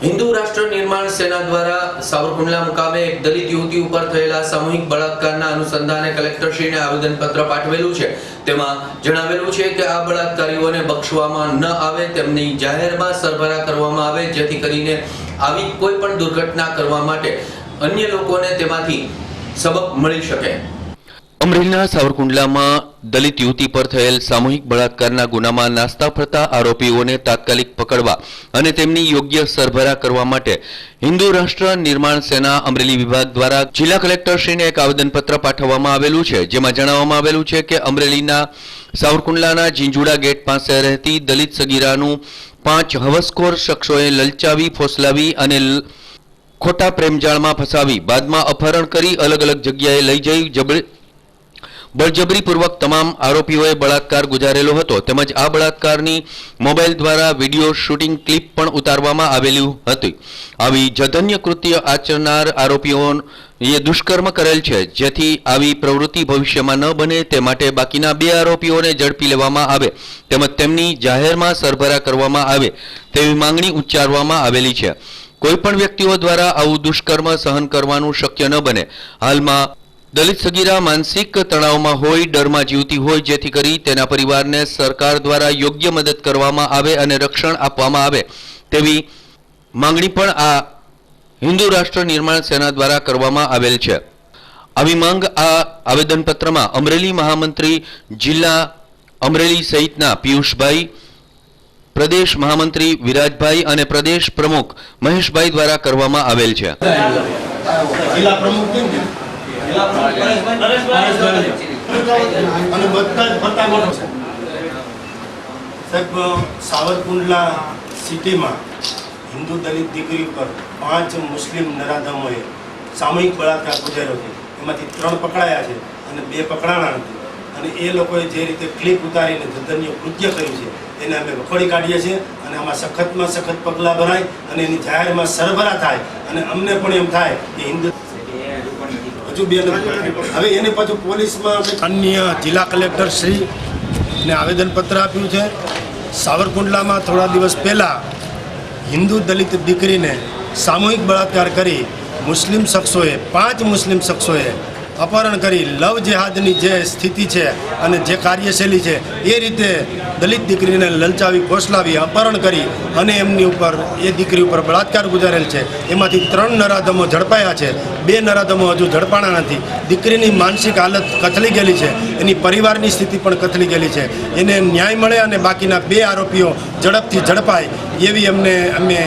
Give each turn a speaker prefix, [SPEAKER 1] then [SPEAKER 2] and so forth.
[SPEAKER 1] હિન્દુ રાષ્ટ્ર નિર્માણ સેના દ્વારા સાવરકુંડલા મુકામે એક દલિત યુવતી ઉપર થયેલા સામૂહિક બળાત્કારના અનુસંધાને કલેક્ટરશ્રીને આવેદનપત્ર પાઠવેલું છે. તેમાં જણાવેલું છે કે આ બળાત્કારીઓને બક્ષવામાં ન આવે, તેમની જાહેરમાં સરભરા કરવામાં આવે, જેથી કરીને આવી કોઈ પણ દુર્ઘટના કરવા માટે અન્ય લોકોને તેમાંથી સબક મળી શકે. અમરેલીના સાવરકુંડલામાં દલિત યુવતી પર થયેલ સામૂહિક બળાત્કારના ગુનામાં નાસ્તા ફરતા આરોપીઓને તાત્કાલિક પકડવા અને તેમની યોગ્ય સરભરા કરવા માટે હિન્દુ રાષ્ટ્ર નિર્માણ સેના અમરેલી વિભાગ દ્વારા જિલ્લા કલેક્ટરશ્રીને એક આવેદનપત્ર પાઠવવામાં આવેલું છે. જેમાં જણાવવામાં આવેલું છે કે અમરેલીના સાવરકુંડલાના ઝીંઝુડા ગેટ પાસે રહેતી દલિત સગીરાનું પાંચ હવસખોર શખ્સોએ લલચાવી, ફોસલાવી અને ખોટા પ્રેમજાળમાં ફસાવી, બાદમાં અપહરણ કરી અલગ અલગ જગ્યાએ લઈ જઈ જબરી બળજબરીપૂર્વક તમામ આરોપીઓએ બળાત્કાર ગુજારેલો હતો તેમજ આ બળાત્કારની મોબાઈલ દ્વારા વીડિયો શૂટિંગ ક્લિપ પણ ઉતારવામાં આવેલી હતી. આવી જધન્ય કૃત્ય આચરનાર આરોપીઓએ દુષ્કર્મ કરેલ છે, જેથી આવી પ્રવૃત્તિ ભવિષ્યમાં ન બને તે માટે બાકીના બે આરોપીઓને ઝડપી લેવામાં આવે તેમજ તેમની જાહેરમાં સરભરા કરવામાં આવે તેવી માંગણી ઉચ્ચારવામાં આવેલી છે. કોઈ પણ વ્યક્તિઓ દ્વારા આવું દુષ્કર્મ સહન કરવાનું શક્ય ન બને. હાલમાં દલિત સગીરા માનસિક તણાવમાં હોય, ડરમાં જીવતી હોય, જેથી કરી તેના પરિવારને સરકાર દ્વારા યોગ્ય મદદ કરવામાં આવે અને રક્ષણ આપવામાં આવે, તેવી માંગણી પણ આ હિન્દુ રાષ્ટ્ર નિર્માણ સેના દ્વારા કરવામાં આવેલ છે. આવી માંગ આ આવેદનપત્રમાં અમરેલી મહામંત્રી જિલ્લા અમરેલી સહિતના પિયુષભાઈ, પ્રદેશ મહામંત્રી વિરાજભાઈ અને પ્રદેશ પ્રમુખ મહેશભાઈ દ્વારા કરવામાં આવેલ છે.
[SPEAKER 2] જિલ્લા પ્રમુખ અને બધા જ ગણો છે. સાહેબ, સાવરકુંડલા સિટીમાં હિન્દુ દલિત દીકરી ઉપર પાંચ મુસ્લિમ નરાધમોએ સામૂહિક બળાત્કાર ગુજાર્યો છે. એમાંથી ત્રણ પકડાયા છે અને બે પકડાણા નથી. અને એ લોકોએ જે રીતે ક્લિપ ઉતારીને જધન્ય કૃત્ય કર્યું છે, એને અમે વખોડી કાઢીએ છીએ અને આમાં સખતમાં સખત પગલાં ભરાય અને એની જાહેરમાં સરભરા થાય. અને અમને પણ એમ થાય કે હિન્દુ હવે એને પાછું પોલીસમાં અન્ય જિલ્લા કલેક્ટર શ્રી ને આવેદનપત્ર આપ્યું છે. સાવરકુંડલામાં થોડા દિવસ પહેલાં હિન્દુ દલિત દીકરીને સામૂહિક બળાત્કાર કરી મુસ્લિમ શખ્સોએ પાંચ મુસ્લિમ શખ્સોએ અપહરણ કરી લવ જેહાદની જે સ્થિતિ છે અને જે કાર્યશૈલી છે, એ રીતે દલિત દીકરીને લલચાવી ફોસલાવી અપહરણ કરી અને એમની ઉપર, એ દીકરી ઉપર બળાત્કાર ગુજારેલ છે. એમાંથી ત્રણ નરાધમો ઝડપાયા છે. બે નરાધમો હજુ ઝડપાણા નથી. દીકરીની માનસિક હાલત કથળી ગયેલી છે. એની પરિવારની સ્થિતિ પણ કથળી ગયેલી છે. એને ન્યાય મળે અને બાકીના બે આરોપીઓ ઝડપથી ઝડપાય એવી અમને, અમે